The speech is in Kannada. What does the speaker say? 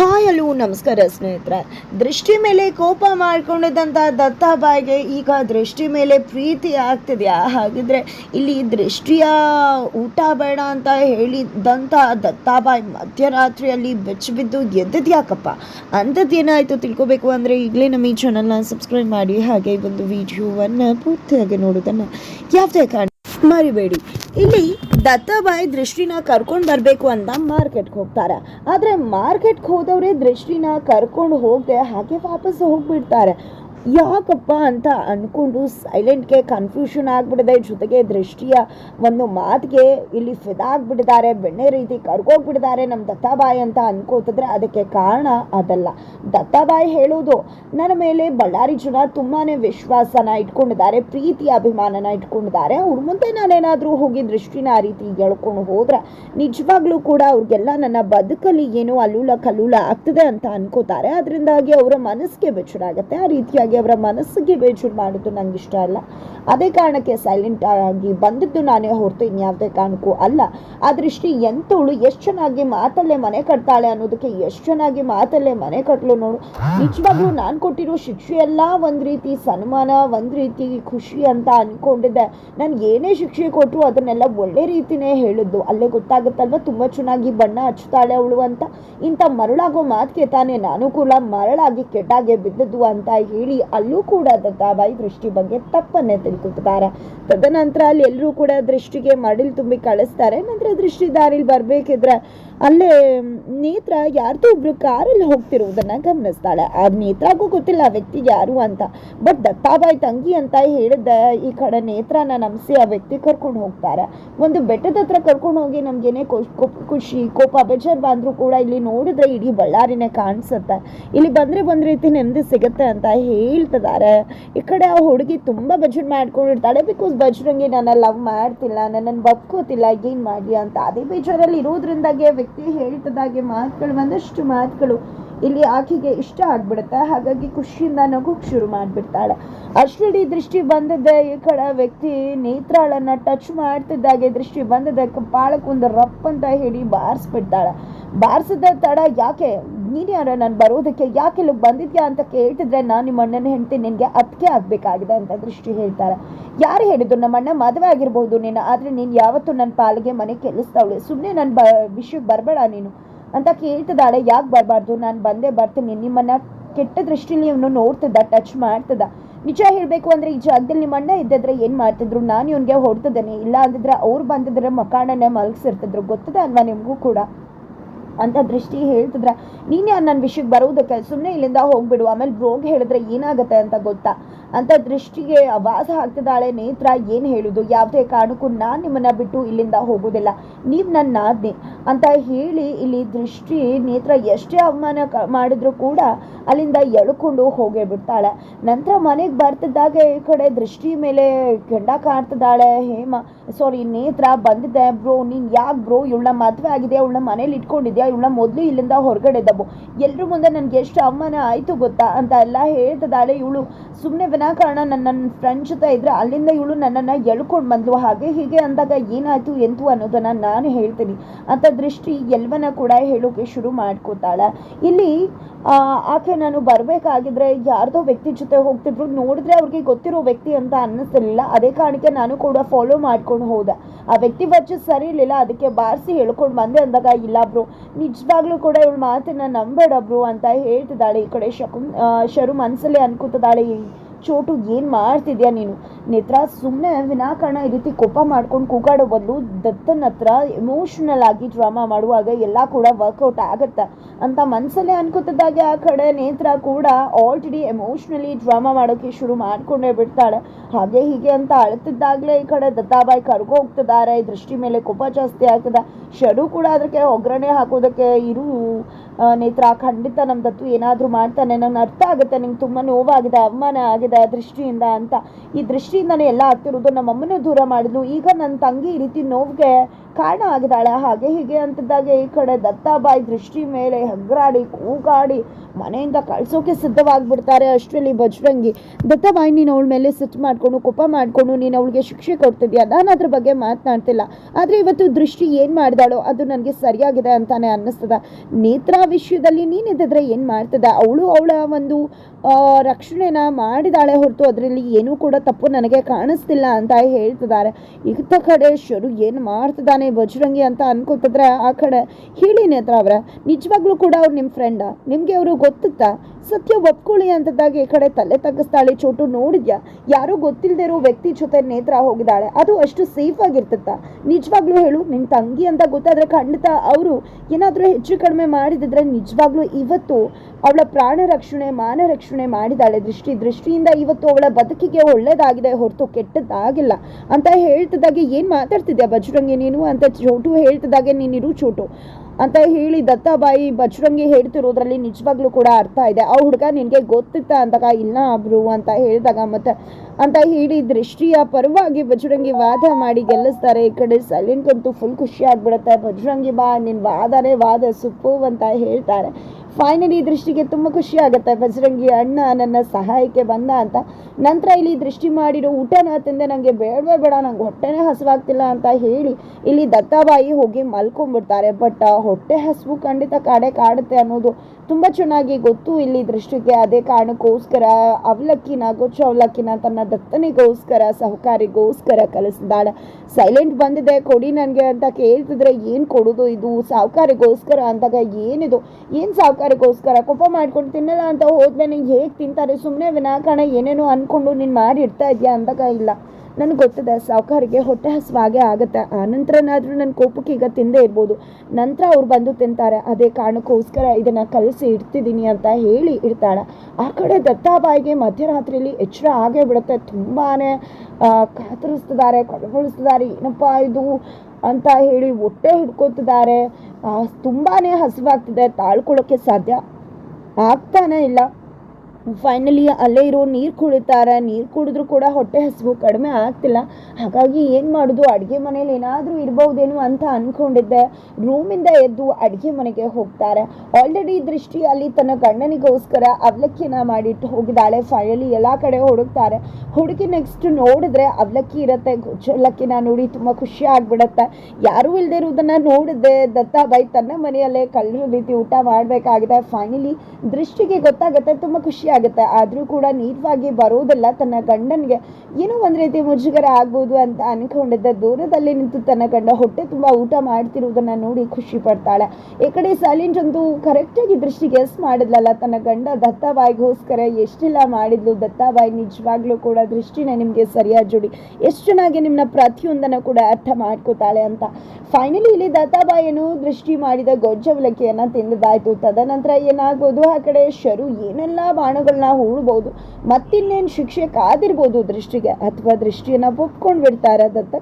ಹಾಯ್ ಹಲೋ ನಮಸ್ಕಾರ ಸ್ನೇಹಿತರೆ. ದೃಷ್ಟಿ ಮೇಲೆ ಕೋಪ ಮಾಡ್ಕೊಂಡಿದ್ದಂಥ ದತ್ತಾಬಾಯಿಗೆ ಈಗ ದೃಷ್ಟಿ ಮೇಲೆ ಪ್ರೀತಿ ಆಗ್ತಿದೆಯಾ? ಹಾಗಿದ್ರೆ ಇಲ್ಲಿ ದೃಷ್ಟಿಯ ಊಟ ಬೇಡ ಅಂತ ಹೇಳಿದಂಥ ದತ್ತಾಬಾಯಿ ಮಧ್ಯರಾತ್ರಿಯಲ್ಲಿ ಬೆಚ್ಚ ಬಿದ್ದು ಎದ್ದದ್ಯಾಕಪ್ಪ ಏನಾಯಿತು ತಿಳ್ಕೊಬೇಕು ಅಂದರೆ ಈಗಲೇ ನಮ್ಮ ಈ ಚಾನಲ್ನ ಸಬ್ಸ್ಕ್ರೈಬ್ ಮಾಡಿ ಹಾಗೆ ಒಂದು ವಿಡಿಯೋವನ್ನು ಪೂರ್ತಿಯಾಗಿ ನೋಡೋದನ್ನು ಯಾವುದೇ ಕಾರಣ ಮರಿಬೇಡಿ. ಇಲ್ಲಿ ದತ್ತಾಬಾಯಿ ದೃಷ್ಟಿನ ಕರ್ಕೊಂಡು ಬರಬೇಕು ಅಂತ ಮಾರ್ಕೆಟ್ಗೆ ಹೋಗ್ತಾರೆ. ಆದರೆ ಮಾರ್ಕೆಟ್ಗೆ ಹೋದವರೇ ದೃಷ್ಟಿನ ಕರ್ಕೊಂಡು ಹೋಗದೆ ಹಾಗೆ ವಾಪಸ್ ಹೋಗ್ಬಿಡ್ತಾರೆ. ಯಾಕಪ್ಪ ಅಂತ ಅಂದ್ಕೊಂಡು ಸೈಲೆಂಟ್ಗೆ ಕನ್ಫ್ಯೂಷನ್ ಆಗಿಬಿಡಿದೆ ಜೊತೆಗೆ ದೃಷ್ಟಿಯ ಒಂದು ಮಾತಿಗೆ ಇಲ್ಲಿ ಫಿದಾಗ್ಬಿಟ್ಟಿದ್ದಾರೆ, ಬೆಣ್ಣೆ ರೀತಿ ಕರ್ಕೋಗ್ಬಿಟ್ಟಿದ್ದಾರೆ ನಮ್ಮ ದತ್ತಾಬಾಯಿ ಅಂತ ಅನ್ಕೋತಿದ್ರೆ ಅದಕ್ಕೆ ಕಾರಣ ಅದಲ್ಲ. ದತ್ತಾಬಾಯಿ ಹೇಳೋದು, ನನ್ನ ಮೇಲೆ ಬಳ್ಳಾರಿ ಜನ ತುಂಬಾ ವಿಶ್ವಾಸನ ಇಟ್ಕೊಂಡಿದ್ದಾರೆ, ಪ್ರೀತಿ ಅಭಿಮಾನನ ಇಟ್ಕೊಂಡಿದ್ದಾರೆ. ಅವ್ರ ಮುಂದೆ ನಾನೇನಾದರೂ ಹೋಗಿ ದೃಷ್ಟಿನ ಆ ರೀತಿ ಎಳ್ಕೊಂಡು ಹೋದ್ರೆ ನಿಜವಾಗ್ಲೂ ಕೂಡ ಅವ್ರಿಗೆಲ್ಲ ನನ್ನ ಬದುಕಲ್ಲಿ ಏನೋ ಅಲ್ಲೂಲ ಕಲ್ಲೂಲ ಆಗ್ತದೆ ಅಂತ ಅನ್ಕೋತಾರೆ. ಅದರಿಂದಾಗಿ ಅವರ ಮನಸ್ಸಿಗೆ ಬೇಜಾರ ಆಗುತ್ತೆ ಆ ರೀತಿಯಾಗಿ ಅವರ ಮನಸ್ಸಿಗೆ ಬೇಜಾರು ಮಾಡೋದು ನಂಗೆ ಇಷ್ಟ ಅಲ್ಲ. ಅದೇ ಕಾರಣಕ್ಕೆ ಸೈಲೆಂಟ್ ಆಗಿ ಬಂದಿದ್ದು ನಾನೇ ಹೊರತು ಇನ್ಯಾವುದೇ ಕಾರಣಕ್ಕೂ ಅಲ್ಲ. ಆ ದೃಷ್ಟಿ ಎಂತವಳು ಎಷ್ಟು ಚೆನ್ನಾಗಿ ಮಾತಲ್ಲೇ ಮನೆ ಕಟ್ತಾಳೆ ಅನ್ನೋದಕ್ಕೆ ಎಷ್ಟು ಚೆನ್ನಾಗಿ ಮಾತಲ್ಲೇ ಮನೆ ಕಟ್ಟಲು ನೋಡು. ನಿಜವಾಗ್ಲೂ ನಾನು ಕೊಟ್ಟಿರೋ ಶಿಕ್ಷೆ ಎಲ್ಲ ಒಂದು ರೀತಿ ಸನ್ಮಾನ, ಒಂದು ರೀತಿ ಖುಷಿ ಅಂತ ಅಂದ್ಕೊಂಡಿದ್ದೆ ನಾನು ಏನೇ ಶಿಕ್ಷೆ ಕೊಟ್ಟರು ಅದನ್ನೆಲ್ಲ ಒಳ್ಳೆ ರೀತಿನೇ ಹೇಳಿದ್ದು. ಅಲ್ಲೇ ಗೊತ್ತಾಗುತ್ತಲ್ವ ತುಂಬ ಚೆನ್ನಾಗಿ ಬಣ್ಣ ಹಚ್ಚುತ್ತಾಳೆ ಅವಳು ಅಂತ. ಇಂಥ ಮರಳಾಗೋ ಮಾತಿಗೆ ತಾನೇ ನಾನು ಕೂಡ ಮರಳಾಗಿ ಕೆಟ್ಟಾಗೆ ಬಿದ್ದದ್ದು ಅಂತ ಹೇಳಿ ಅಲ್ಲೂ ಕೂಡ ದತ್ತಾಬಾಯಿ ದೃಷ್ಟಿ ಬಗ್ಗೆ ತಪ್ಪನ್ನೇ ತಿಳ್ಕೊತಾರೆ ತದನಂತರ ಅಲ್ಲಿ ಎಲ್ಲರೂ ಕೂಡ ದೃಷ್ಟಿಗೆ ಮಡಿಲ್ ತುಂಬಿ ಕಳಿಸ್ತಾರೆ. ನಂತರ ದೃಷ್ಟಿ ದಾರಿಲಿ ಬರಬೇಕಿದ್ರೆ ಅಲ್ಲೇ ನೇತ್ರ ಯಾರ್ದೋ ಒಬ್ರು ಕಾರಲ್ಲಿ ಹೋಗ್ತಿರುವುದನ್ನ ಗಮನಿಸ್ತಾಳೆ. ಆ ನೇತ್ರಾಗೂ ಗೊತ್ತಿಲ್ಲ ಆ ವ್ಯಕ್ತಿ ಯಾರು ಅಂತ. ಬಟ್ ದತ್ತಾಬಾಯಿ ತಂಗಿ ಅಂತ ಹೇಳಿದ ಈ ಕಡೆ ನೇತ್ರನ ನಮಿಸಿ ಆ ವ್ಯಕ್ತಿ ಕರ್ಕೊಂಡು ಹೋಗ್ತಾರೆ. ಒಂದು ಬೆಟ್ಟದ ಹತ್ರ ಕರ್ಕೊಂಡು ಹೋಗಿ ನಮ್ಗೇನೆ ಖುಷ್- ಕೋಪ, ಬೇಜಾರು ಬಂದರೂ ಕೂಡ ಇಲ್ಲಿ ನೋಡಿದ್ರೆ ಇಡೀ ಬಳ್ಳಾರಿನೇ ಕಾಣಿಸುತ್ತೆ. ಇಲ್ಲಿ ಬಂದ್ರೆ ಒಂದ್ ರೀತಿ ನೆಮ್ಮದಿ ಸಿಗುತ್ತೆ ಅಂತ ಹೇಳ್ತಿದ್ದಾರೆ. ಈ ಕಡೆ ಆ ಹುಡುಗಿ ತುಂಬ ಬಜೆಟ್ ಮಾಡ್ಕೊಂಡಿರ್ತಾಳೆ ಬಿಕಾಸ್ ಬಜರಂಗಿ ನನ್ನ ಲವ್ ಮಾಡ್ತಿಲ್ಲ ನನ್ನನ್ನು ಬಕ್ಕೋತಿಲ್ಲ ಏನು ಮಾಡಿ ಅಂತ. ಅದೇ ಬೇಜಾರಲ್ಲಿ ಇರೋದ್ರಿಂದಾಗೆ ವ್ಯಕ್ತಿ ಹೇಳ್ತದಾಗೆ ಮಾತುಗಳು, ಒಂದಷ್ಟು ಮಾತುಗಳು. ಇಲ್ಲಿ ಆಕೆಗೆ ಇಷ್ಟ ಆಗ್ಬಿಡುತ್ತೆ. ಹಾಗಾಗಿ ಖುಷಿಯಿಂದ ನಗೋಕ್ ಶುರು ಮಾಡ್ಬಿಡ್ತಾಳೆ. ಅಷ್ಟರಲ್ಲಿ ದೃಷ್ಟಿ ಬಂದದ್ದೆ ಈ ಕಡೆ ವ್ಯಕ್ತಿ ನೇತ್ರಾಳನ್ನ ಟಚ್ ಮಾಡ್ತಿದ್ದಾಗೆ ದೃಷ್ಟಿ ಬಂದದ ಪಾಳಕ್ಕೊಂದು ರಪ್ ಅಂತ ಹೇಳಿ ಬಾರಿಸ್ಬಿಡ್ತಾಳೆ. ಬಾರಿಸಿದ ತಡ ಯಾಕೆ ನೀನು ಯಾರ ನಾನು ಬರೋದಕ್ಕೆ ಯಾಕೆ ಇಲ್ಲಿಗೆ ಬಂದಿದ್ಯಾ ಅಂತ ಕೇಳ್ತಿದ್ರೆ ನಾನು ನಿಮ್ಮ ಅಣ್ಣನ ಹೆಂಡತಿ ನಿನಗೆ ಅದಕ್ಕೆ ಆಗಬೇಕಾಗಿದೆ ಅಂತ ದೃಷ್ಟಿ ಹೇಳ್ತಾರೆ ಯಾರು ಹೇಳಿದ್ರು ನಮ್ಮ ಅಣ್ಣ ಮದುವೆ ಆಗಿರ್ಬೋದು ನೀನು, ಆದರೆ ನೀನು ಯಾವತ್ತೂ ನನ್ನ ಪಾಲಿಗೆ ಮನೆ ಕೆಲಸದವಳೆ. ಸುಮ್ಮನೆ ನನ್ನ ಬ ವಿಷಯಕ್ಕೆ ಬರಬೇಡ ನೀನು. ಅಂತ ಕೇಳ್ತಿದ್ದಾಳೆ. ಯಾಕೆ ಬರಬಾರ್ದು? ನಾನು ಬಂದೇ ಬರ್ತೀನಿ. ನಿಮ್ಮನ್ನ ಕೆಟ್ಟ ದೃಷ್ಟಿಲಿ ಇವನು ನೋಡ್ತಿದ್ದ ಟಚ್ ಮಾಡ್ತಿದ್ದ. ನಿಜ ಹೇಳಬೇಕು ಅಂದ್ರೆ ಈ ಜಾಗದಲ್ಲಿ ನಿಮ್ಮ ಅಣ್ಣ ಇದ್ದಿದ್ರೆ ಏನು ಮಾಡ್ತಿದ್ರು? ನಾನು ಇವನಿಗೆ ಹೊಡ್ತಿದ್ದೇನೆ. ಇಲ್ಲ ಅಂದಿದ್ರೆ ಅವ್ರು ಬಂದಿದ್ರೆ ಮಕಾಣನೆ ಮಲಗಿಸಿರ್ತಿದ್ರು. ಗೊತ್ತದ ಅಲ್ವಾ ನಿಮಗೂ ಕೂಡ? ಅಂತ ದೃಷ್ಟಿ ಹೇಳ್ತಿದ್ರ. ನೀನೇ ನನ್ನ ವಿಷಯಕ್ಕೆ ಬರೋದಕ್ಕೆ ಸುಮ್ಮನೆ ಇಲ್ಲಿಂದ ಹೋಗ್ಬಿಡು. ಆಮೇಲೆ ಬ್ರೋಗ್ ಹೇಳಿದ್ರೆ ಏನಾಗುತ್ತೆ ಅಂತ ಗೊತ್ತಾ? ಅಂತ ದೃಷ್ಟಿಗೆ ವಾಸ ಹಾಕ್ತಿದ್ದಾಳೆ ನೇತ್ರ. ಏನು ಹೇಳುದು? ಯಾವುದೇ ಕಾರಣಕ್ಕೂ ನಾನು ನಿಮ್ಮನ್ನ ಬಿಟ್ಟು ಇಲ್ಲಿಂದ ಹೋಗೋದಿಲ್ಲ ನೀವು ನನ್ನ ಆಜ್ಞೆ ಅಂತ ಹೇಳಿ ಇಲ್ಲಿ ದೃಷ್ಟಿ ನೇತ್ರ ಎಷ್ಟೇ ಅವಮಾನ ಮಾಡಿದ್ರು ಕೂಡ ಅಲ್ಲಿಂದ ಎಳ್ಕೊಂಡು ಹೋಗೇ ಬಿಡ್ತಾಳೆ. ನಂತರ ಮನೆಗೆ ಬರ್ತಿದ್ದಾಗ ಈ ಕಡೆ ದೃಷ್ಟಿ ಮೇಲೆ ಗಂಡ ಕಾಡ್ತಿದ್ದಾಳೆ ಹೇಮ ಸಾರಿ ನೇತ್ರ ಬಂದಿದ್ದೆ ಬ್ರೋ, ನೀನ್ ಯಾಕೆ ಬ್ರೋ ಇವಳನ್ನ ಮದುವೆ ಆಗಿದೆ ಅವಳನ್ನ ಮನೇಲಿ ಇಟ್ಕೊಂಡಿದ್ಯಾ? ಇವಳನ್ನ ಮೊದಲು ಇಲ್ಲಿಂದ ಹೊರಗಡೆ ದಬ್ಬು ಎಲ್ಲರೂ ಮುಂದೆ ನನಗೆ ಎಷ್ಟು ಅವಮಾನ ಆಯಿತು ಗೊತ್ತಾ? ಅಂತ ಎಲ್ಲ ಹೇಳ್ತಿದ್ದಾಳೆ ಇವಳು. ಸುಮ್ಮನೆ ವಿನಾಕಾರಣ ನನ್ನ ಫ್ರೆಂಡ್ ಜೊತೆ ಇದ್ರೆ ಅಲ್ಲಿಂದ ಇವಳು ನನ್ನನ್ನು ಎಳ್ಕೊಂಡು ಬಂದ್ಲು. ಹಾಗೆ ಹೀಗೆ ಅಂದಾಗ ಏನಾಯ್ತು ಎಂತು ಅನ್ನೋದನ್ನ ನಾನು ಹೇಳ್ತೀನಿ. ಅಂತ ದೃಷ್ಟಿ ಎಲ್ಲವನ್ನ ಕೂಡ ಹೇಳೋಕೆ ಶುರು ಮಾಡ್ಕೋತಾಳೆ. ಇಲ್ಲಿ ಆಕೆ ನಾನು ಬರಬೇಕಾಗಿದ್ರೆ ಯಾರ್ದೋ ವ್ಯಕ್ತಿ ಜೊತೆ ಹೋಗ್ತಿದ್ರು. ನೋಡಿದ್ರೆ ಅವ್ರಿಗೆ ಗೊತ್ತಿರೋ ವ್ಯಕ್ತಿ ಅಂತ ಅನ್ನಿಸ್ತಿರ್ಲಿಲ್ಲ. ಅದೇ ಕಾರಣಕ್ಕೆ ನಾನು ಕೂಡ ಫಾಲೋ ಮಾಡ್ಕೊಂಡು ಹೋದೆ. ಆ ವ್ಯಕ್ತಿ ಬಚ್ಚು ಸರಿ ಇರಲಿಲ್ಲ. ಅದಕ್ಕೆ ಬಾರಿಸಿ ಹೇಳ್ಕೊಂಡು ಬಂದೆ ಅಂದಾಗ, ಇಲ್ಲ ಬ್ರೋ, ನಿಜವಾಗ್ಲೂ ಕೂಡ ಇವಳ ಮಾತನ್ನ ನಂಬೇಡ ಬ್ರೋ ಅಂತ ಹೇಳ್ತಿದ್ದಾಳೆ ಈ ಕಡೆ ಶಕುನ್ ಶರು ಮನಸ್ಸಲ್ಲಿ ಅನ್ಕೋತಿದ್ದಾಳೆ ಚೋಟು ಏನು ಮಾಡ್ತಿದ್ಯಾ ನೀನು? ನೇತ್ರ ಸುಮ್ಮನೆ ವಿನಾಕಾರಣ ಈ ರೀತಿ ಕೋಪ ಮಾಡ್ಕೊಂಡು ಕೂಗಾಡೋ ಬದಲು ದತ್ತನ ಹತ್ರ ಎಮೋಷ್ನಲ್ ಆಗಿ ಡ್ರಾಮಾ ಮಾಡುವಾಗ ಎಲ್ಲ ಕೂಡ ವರ್ಕೌಟ್ ಆಗುತ್ತೆ? ಅಂತ ಮನಸ್ಸಲ್ಲೇ ಅನ್ಕೋತಿದ್ದಾಗೆ ಆ ಕಡೆ ನೇತ್ರ ಕೂಡ ಆಲ್ರೆಡಿ ಎಮೋಷ್ನಲಿ ಡ್ರಾಮಾ ಮಾಡೋಕ್ಕೆ ಶುರು ಮಾಡ್ಕೊಂಡೇ ಬಿಡ್ತಾಳೆ. ಹಾಗೆ ಹೀಗೆ ಅಂತ ಅಳ್ತಿದ್ದಾಗಲೇ ಈ ಕಡೆ ದತ್ತಾಬಾಯಿ ಕರ್ಗೋ ಹೋಗ್ತಿದ್ದಾರೆ. ದೃಷ್ಟಿ ಮೇಲೆ ಕೋಪ ಜಾಸ್ತಿ ಆಗ್ತದೆ. ಶರು ಕೂಡ ಅದಕ್ಕೆ ಒಗ್ಗರಣೆ ಹಾಕೋದಕ್ಕೆ ಇರು ನೇತ್ರ, ಖಂಡಿತ ನಮ್ಮ ದತ್ತು ಏನಾದರೂ ಮಾಡ್ತಾನೆ. ನಂಗೆ ಅರ್ಥ ಆಗುತ್ತೆ, ನಿಂಗೆ ತುಂಬ ನೋವಾಗಿದೆ, ಅವಮಾನ ಆಗಿದೆ ದೃಷ್ಟಿಯಿಂದ ಅಂತ. ಈ ದೃಷ್ಟಿಯಿಂದನೇ ಎಲ್ಲ ಆಗ್ತಿರೋದು. ನಮ್ಮ ಅಮ್ಮನೂ ದೂರ ಮಾಡಿದ್ಲು. ಈಗ ನನ್ನ ತಂಗಿ ಈ ರೀತಿ ನೋವಿಗೆ ಕಾರಣ ಆಗಿದ್ದಾಳೆ ಹಾಗೆ ಹೀಗೆ ಅಂತಿದ್ದಾಗ ಈ ಕಡೆ ದತ್ತಾಬಾಯಿ ದೃಷ್ಟಿ ಮೇಲೆ ಹಗ್ರಾಡಿ ಕೂಗಾಡಿ ಮನೆಯಿಂದ ಕಳ್ಸೋಕೆ ಸಿದ್ಧವಾಗಿಬಿಡ್ತಾರೆ ಅಷ್ಟರಲ್ಲಿ ಬಜರಂಗಿ ದತ್ತಾಬಾಯಿ, ನೀನು ಅವಳ ಮೇಲೆ ಸಿಟ್ಟು ಮಾಡಿಕೊಂಡು, ಕೋಪ ಮಾಡಿಕೊಂಡು, ನೀನು ಅವಳಿಗೆ ಶಿಕ್ಷೆ ಕೊಡ್ತಿದ್ಯಾ? ನಾನು ಅದ್ರ ಬಗ್ಗೆ ಮಾತನಾಡ್ತಿಲ್ಲ. ಆದರೆ ಇವತ್ತು ದೃಷ್ಟಿ ಏನು ಮಾಡಿದಾಳೋ ಅದು ನನಗೆ ಸರಿಯಾಗಿದೆ ಅಂತಾನೆ ಅನ್ನಿಸ್ತದ. ನೇತ್ರ ವಿಷಯದಲ್ಲಿ ನೀನಿದ್ದರೆ ಏನು ಮಾಡ್ತದ ಅವಳು ಅವಳ ಒಂದು ರಕ್ಷಣೆನ ಮಾಡಿದಾಳೆ ಹೊರತು ಅದರಲ್ಲಿ ಏನೂ ಕೂಡ ತಪ್ಪು ನನಗೆ ಕಾಣಿಸ್ತಿಲ್ಲ ಅಂತ ಹೇಳ್ತಿದ್ದಾರೆ. ಇತ್ತ ಕಡೆ ಶರು ಏನು ಮಾಡ್ತಿದ್ದಾನೆ? ಬಜರಂಗಿ ಅಂತ ಅನ್ಕೋತಿದ್ರೆ ಆ ಕಡೆ ಹೇಳಿ ನೇತ್ರ ಅವರ. ನಿಜವಾಗ್ಲೂ ಕೂಡ ಅವ್ರು ನಿಮ್ಮ ಫ್ರೆಂಡಾ ನಿಮಗೆ ಅವರು ಗೊತ್ತುತ್ತಾ? ಸತ್ಯ ಒಪ್ಕೊಳ್ಳಿ ಅಂತದಾಗ ಈ ಕಡೆ ತಲೆ ತಗ್ಗಿಸ್ತಾಳೆ. ಚೋಟು ನೋಡಿದ್ಯಾ? ಯಾರೋ ಗೊತ್ತಿಲ್ಲದೆ ಇರೋ ವ್ಯಕ್ತಿ ಜೊತೆ ನೇತ್ರ ಹೋಗಿದ್ದಾಳೆ. ಅದು ಅಷ್ಟು ಸೇಫ್ ಆಗಿರ್ತತ್ತ ನಿಜವಾಗ್ಲೂ ಹೇಳು ನಿನ್ನ ತಂಗಿ ಅಂತ ಗೊತ್ತಾದ್ರೆ ಖಂಡಿತ ಅವರು ಏನಾದರೂ ಹೆಚ್ಚು ಕಡಿಮೆ ಮಾಡಿದಿದ್ರೆ ನಿಜವಾಗ್ಲೂ ಇವತ್ತು ಅವಳ ಪ್ರಾಣ ರಕ್ಷಣೆ, ಮಾನ ರಕ್ಷಣೆ ಮಾಡಿದಾಳೆ ದೃಷ್ಟಿ, ದೃಷ್ಟಿಯಿಂದ ಇವತ್ತು ಅವಳ ಬದುಕಿಗೆ ಒಳ್ಳೇದಾಗಿದೆ, ಹೊರತು ಕೆಟ್ಟದ್ದಾಗಿಲ್ಲ ಅಂತ ಹೇಳ್ತಿದ್ದಾಗೆ ಏನು ಮಾತಾಡ್ತಿದ್ಯಾ ಬಜರಂಗಿ ನೀನು? ಅಂತ ಚೋಟು ಹೇಳ್ತಿದ್ದಾಗೆ ನೀನಿರು ಚೋಟು. ಅಂತ ಹೇಳಿ ದತ್ತಾಬಾಯಿ ಬಜರಂಗಿ ಹೇಳ್ತಿರೋದ್ರಲ್ಲಿ ನಿಜವಾಗ್ಲೂ ಕೂಡ ಅರ್ಥ ಇದೆ. ಆ ಹುಡುಗ ನಿನಗೆ ಗೊತ್ತಿತ್ತ ಅಂದಾಗ ಇಲ್ಲ ಅಬ್ರು ಅಂತ ಹೇಳಿದಾಗ ಮತ್ತೆ ಅಂತ ಹೇಳಿ ದೃಷ್ಟಿಯ ಪರವಾಗಿ ಬಜರಂಗಿ ವಾದ ಮಾಡಿ ಗೆಲ್ಲಿಸ್ತಾರೆ. ಈ ಕಡೆ ಸಲೀನ್ಗಂತೂ ಫುಲ್ ಖುಷಿ ಆಗ್ಬಿಡುತ್ತೆ. ಬಜರಂಗಿ ಬಾ ನಿನ್ನ ವಾದನೇ ವಾದ, ಸುಪ್ಪು ಅಂತ ಹೇಳ್ತಾರೆ. ಫೈನಲಿ ದೃಷ್ಟಿಗೆ ತುಂಬ ಖುಷಿ ಆಗುತ್ತೆ. ಬಜರಂಗಿ ಅಣ್ಣ ನನ್ನ ಸಹಾಯಕ್ಕೆ ಬಂದ ಅಂತ. ನಂತರ ಇಲ್ಲಿ ದೃಷ್ಟಿ ಮಾಡಿರೋ ಊಟನ ತಿಂದೆ ನನಗೆ ಬೇಡವೇ ಬೇಡ, ನಂಗೆ ಹೊಟ್ಟೆನೇ ಹಸುವಾಗ್ತಿಲ್ಲ ಅಂತ ಹೇಳಿ ಇಲ್ಲಿ ದತ್ತಾಬಾಯಿ ಹೋಗಿ ಮಲ್ಕೊಂಡ್ಬಿಡ್ತಾರೆ. ಬಟ್ ಹೊಟ್ಟೆ ಹಸುವು ಖಂಡಿತ ಕಾಡೆ ಕಾಡುತ್ತೆ ಅನ್ನೋದು ತುಂಬ ಚೆನ್ನಾಗಿ ಗೊತ್ತು ಇಲ್ಲಿ ದೃಷ್ಟಿಗೆ. ಅದೇ ಕಾರಣಕ್ಕೋಸ್ಕರ ಅವಲಕ್ಕಿನ ಗೊಚ್ಚು ಅವಲಕ್ಕಿನ ತನ್ನ ದತ್ತನಿಗೋಸ್ಕರ, ಸಹಕಾರಿಗೋಸ್ಕರ ಕಲಿಸಿದಾಳೆ ಸೈಲೆಂಟ್ ಬಂದಿದೆ, ಕೊಡಿ ನನಗೆ ಅಂತ ಕೇಳ್ತಿದ್ರೆ ಏನು ಕೊಡೋದು ಇದು? ಸಹಕಾರಿಗೋಸ್ಕರ ಅಂದಾಗ ಏನಿದು? ಏನು ಸಾಹುಕಾರಿಗೋಸ್ಕರ ಕೋಪ ಮಾಡ್ಕೊಂಡು ತಿನ್ನಲ್ಲ ಅಂತ ಹೋದ್ಮೇಲೆ ಹೇಗೆ ತಿಂತಾರೆ? ಸುಮ್ಮನೆ ವಿನಾಕಾರಣ ಏನೇನೋ ಅಂದ್ಕೊಂಡು ನೀನು ಮಾಡಿರ್ತಾ ಇದೆಯಾ ಅಂದಾಗ ಇಲ್ಲ. ನನಗೆ ಗೊತ್ತದೆ ಸಾಹುಕಾರಿಗೆ ಹೊಟ್ಟೆ ಹಸುವಾಗೆ ಆಗುತ್ತೆ. ಆನಂತರನಾದರೂ ನನ್ನ ಕೋಪಕ್ಕೆ ಈಗ ತಿಂದೇ ಇರ್ಬೋದು. ನಂತರ ಅವ್ರು ಬಂದು ತಿಂತಾರೆ. ಅದೇ ಕಾರಣಕ್ಕೋಸ್ಕರ ಇದನ್ನು ಕಲಸಿ ಇಡ್ತಿದ್ದೀನಿ ಅಂತ ಹೇಳಿ ಇಡ್ತಾಳೆ. ಆ ಕಡೆ ದತ್ತಾಬಾಯಿಗೆ ಮಧ್ಯರಾತ್ರಿಯಲ್ಲಿ ಎಚ್ಚರ ಆಗೇ ಬಿಡುತ್ತೆ. ತುಂಬಾ ಕಾತರಿಸ್ತಿದ್ದಾರೆ ಕೊಳಗೊಳಿಸ್ತಿದ್ದಾರೆ ಏನಪ್ಪ ಇದು? ಅಂತ ಹೇಳಿ ಹೊಟ್ಟೆ ಹಿಡ್ಕೊತಿದ್ದಾರೆ. ತುಂಬಾ ಹಸಿವಾಗ್ತಿದೆ ತಾಳ್ಕೊಳ್ಳೋಕ್ಕೆ ಸಾಧ್ಯ ಆಗ್ತಾನೆ ಇಲ್ಲ. ಫೈನಲಿ ಅಲ್ಲೇ ಇರೋ ನೀರು ಕುಡಿತಾರೆ. ನೀರು ಕುಡಿದ್ರು ಕೂಡ ಹೊಟ್ಟೆ ಹಸಿವು ಕಡಿಮೆ ಆಗ್ತಿಲ್ಲ. ಹಾಗಾಗಿ ಏನು ಮಾಡೋದು? ಅಡುಗೆ ಮನೇಲಿ ಏನಾದರೂ ಇರ್ಬೋದೇನು ಅಂತ ಅಂದ್ಕೊಂಡಿದ್ದೆ ರೂಮಿಂದ ಎದ್ದು ಅಡುಗೆ ಮನೆಗೆ ಹೋಗ್ತಾರೆ. ಆಲ್ರೆಡಿ ದೃಷ್ಟಿ ಅಲ್ಲಿ ತನ್ನ ಗಂಡನಿಗೋಸ್ಕರ ಅವಲಕ್ಕಿನ ಮಾಡಿಟ್ಟು ಹೋಗಿದ್ದಾಳೆ. ಫೈನಲಿ ಎಲ್ಲ ಕಡೆ ಹುಡುಕ್ತಾರೆ. ಹುಡುಕಿ ನೆಕ್ಸ್ಟ್ ನೋಡಿದ್ರೆ ಅವಲಕ್ಕಿ ಇರುತ್ತೆ. ಗೊಜ್ಜಲಕ್ಕಿನ ನೋಡಿ ತುಂಬ ಖುಷಿ ಆಗ್ಬಿಡತ್ತೆ. ಯಾರೂ ಇಲ್ಲದೆ ನೋಡಿದೆ ನೋಡಿದ್ದೆ. ದತ್ತಾಬಾಯಿ ತನ್ನ ಮನೆಯಲ್ಲೇ ಕಳ್ಳರ ರೀತಿ ಊಟ ಮಾಡಬೇಕಾಗಿದೆ. ಫೈನಲಿ ದೃಷ್ಟಿಗೆ ಗೊತ್ತಾಗುತ್ತೆ. ತುಂಬ ಖುಷಿ ಆಗುತ್ತೆ. ಆದರೂ ಕೂಡ ನೀಟ್ವಾಗಿ ಬರೋದಲ್ಲ. ತನ್ನ ಗಂಡನಿಗೆ ಏನೋ ಒಂದು ರೀತಿ ಮುಜುಗರ ಆಗ್ಬೋದು ಅಂತ ಅನ್ಕೊಂಡಿದ್ದ ದೂರದಲ್ಲಿ ನಿಂತು ತನ್ನ ಗಂಡ ಹೊಟ್ಟೆ ತುಂಬ ಊಟ ಮಾಡ್ತಿರೋದನ್ನ ನೋಡಿ ಖುಷಿ ಪಡ್ತಾಳೆ. ಈ ಕಡೆ ಸೈಲೆಂಟ್ ಅಂತೂ ಕರೆಕ್ಟಾಗಿ ದೃಷ್ಟಿ ಗೆಸ್ ಮಾಡಿದ್ಲಲ್ಲ. ತನ್ನ ಗಂಡ ದತ್ತಾಬಾಯಿಗೋಸ್ಕರ ಎಷ್ಟೆಲ್ಲ ಮಾಡಿದ್ಲು. ದತ್ತಾಬಾಯಿ ನಿಜವಾಗ್ಲೂ ಕೂಡ ದೃಷ್ಟಿನ ನಿಮಗೆ ಸರಿಯಾದ ಜೋಡಿ. ಎಷ್ಟು ಚೆನ್ನಾಗಿ ನಿಮ್ಮನ್ನ ಪ್ರತಿಯೊಂದನ್ನು ಕೂಡ ಅರ್ಥ ಮಾಡ್ಕೋತಾಳೆ ಅಂತ. ಫೈನಲಿ ಇಲ್ಲಿ ದತ್ತಾಬಾಯಿಯನ್ನು ದೃಷ್ಟಿ ಮಾಡಿದ ಗೊಜ್ಜವಲಕ್ಕಿಯನ್ನು ತಿಂದದಾಯ್ತು. ತದನಂತರ ಏನಾಗ್ಬೋದು? ಆ ಕಡೆ ಶರು ಏನೆಲ್ಲ ಬಾಣಗಳನ್ನ ಹೂಳ್ಬೋದು ಮತ್ತಿನ್ನೇನು ಶಿಕ್ಷೆ ಕಾದಿರ್ಬೋದು ದೃಷ್ಟಿಗೆ ಅಥವಾ ದೃಷ್ಟಿಯನ್ನು ಒಪ್ಕೊಂಡು ಬಿಡ್ತಾರೆ ದತ್ತ